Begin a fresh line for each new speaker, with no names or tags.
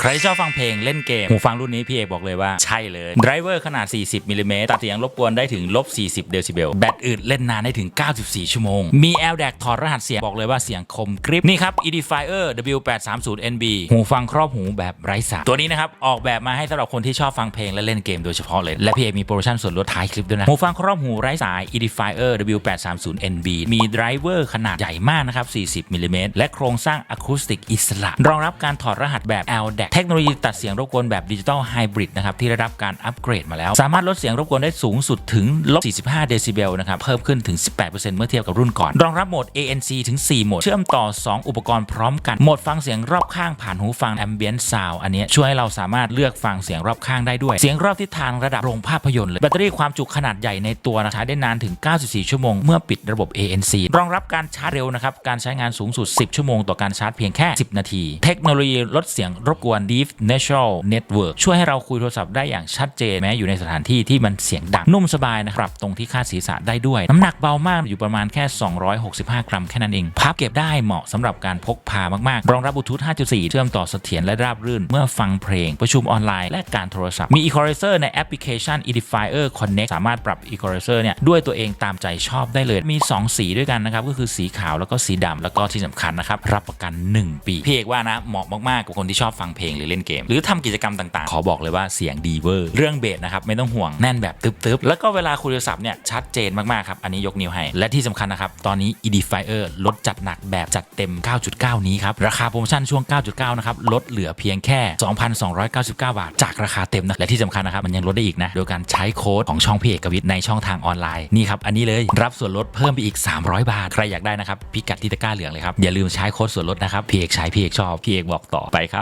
ใครชอบฟังเพลงเล่นเกมหูฟังรุ่นนี้พี่เอกบอกเลยว่าใช่เลยไดรเวอร์ขนาด 40มิลลิเมตรตัดเสียงรบกวนได้ถึงลบ 40 เดซิเบล แบตอึดเล่นนานได้ถึง 94 ชั่วโมง มี l d a c ถอดรหัสเสียงบอกเลยว่าเสียงคมกริบ นี่ครับ Edifier W830NB หูฟังครอบหูแบบไร้สายตัวนี้นะครับ ออกแบบมาให้สำหรับคนที่ชอบฟังเพลงและเล่นเกมโดยเฉพาะเลย และพี่เอกมีโปรโมชั่นส่วนลดท้ายคลิปด้วยนะหูฟังครอบหูไร้สาย Edifier W830NB มีไดรเวอร์ขนาดใหญ่มากนะครับ40มิลลิเมตรและโครงสร้างอะคูสติกอิสระ รองรับการถอดรหัสแบบ l d a c เทคโนโลยีตัดเสียงรบกวนแบบดิจิตอลไฮบริดนะครับที่ได้รับการอัปเกรดมาแล้ว สามารถลดเสียงรบกวนได้สูงสุดถึงลบ45 เดซิเบลนะครับเพิ่มขึ้นถึง 18%เมื่อเทียบกับรุ่นก่อน รองรับโหมด ANC ถึง 4 โหมด เชื่อมต่อ 2 อุปกรณ์พร้อมกัน โหมดฟังเสียงรอบข้างผ่านหูฟัง Ambient Sound อันนี้ช่วยให้เราสามารถเลือกฟังเสียงรอบข้างได้ด้วย เสียงรอบทิศทางระดับโรงภาพยนตร์เลย แบตเตอรี่ความจุขนาดใหญ่ในตัวนะใช้ได้นานถึง 94 ชั่วโมง เมื่อปิดระบบ ANC รองรับการชาร์จเร็วนะครับการใช้งานสูงสุด 10 ชั่วโมงต่อการชาร์จเพียงแค่ 10 นาที เทคโนโลยีลดเสียงรบกวน Deep Natural Network ช่วยให้เราคุยโทรศัพท์ได้อย่างชัดเจนแม้อยู่ในสถานที่ที่มันเสียงดัง นุ่มสบายนะครับ ตรงที่คาดศีรษะได้ด้วย น้ำหนักเบามากอยู่ประมาณแค่ 265 กรัมแค่นั้นเอง พับเก็บได้เหมาะสำหรับการพกพามากๆ รองรับบลูทูธ 5.4 เชื่อมต่อเสถียรและราบรื่น เมื่อฟังเพลง ประชุมออนไลน์และการโทรศัพท์ มี Equalizer ในแอปพลิเคชัน Edifier Connect สามารถปรับ Equalizer เนี่ยด้วยตัวเองตามใจชอบได้เลย มี 2 สีด้วยกันนะครับก็คือสีขาวแล้วก็สีดำแล้วก็ที่สำคัญนะครับรับประกัน 1 ปีพี่เอกว่านะเหมาะมากๆกับคนที่ชอบฟังเพลงหรือเล่นเกม หรือทำกิจกรรมต่างๆ ขอบอกเลยว่าเสียงดีเวอร์เรื่องเบสนะครับไม่ต้องห่วงแน่นแบบตึ๊บๆ แล้วก็เวลาคุยโทรศัพท์เนี่ยชัดเจนมากๆครับอันนี้ยกนิ้วให้ และที่สำคัญนะครับตอนนี้ Edifier ลดจัดหนักแบบจัดเต็ม 9.9 นี้ครับราคาโปรโมชั่นช่วง 9.9 นะครับลดเหลือเพียงแค่ 2,299 บาท จากราคาเต็มนะและที่สำคัญนะครับมันยังลดได้อีกนะโดยการใช้โค้ดของช่องพี่เอกวิทย์ในช่องทางออนไลน์นี่ครับอันนี้เลยรับส่วนลดเพิ่มไปอีก 300 บาทใครอยากได้นะครับพิกัดที่ตะกร้าเหลืองเลยครับอย่าลืมใช้โค้ดส่วนลดนะครับพี่เอกใช้พี่เอกชอบพี่เอกบอกต่อไปครับ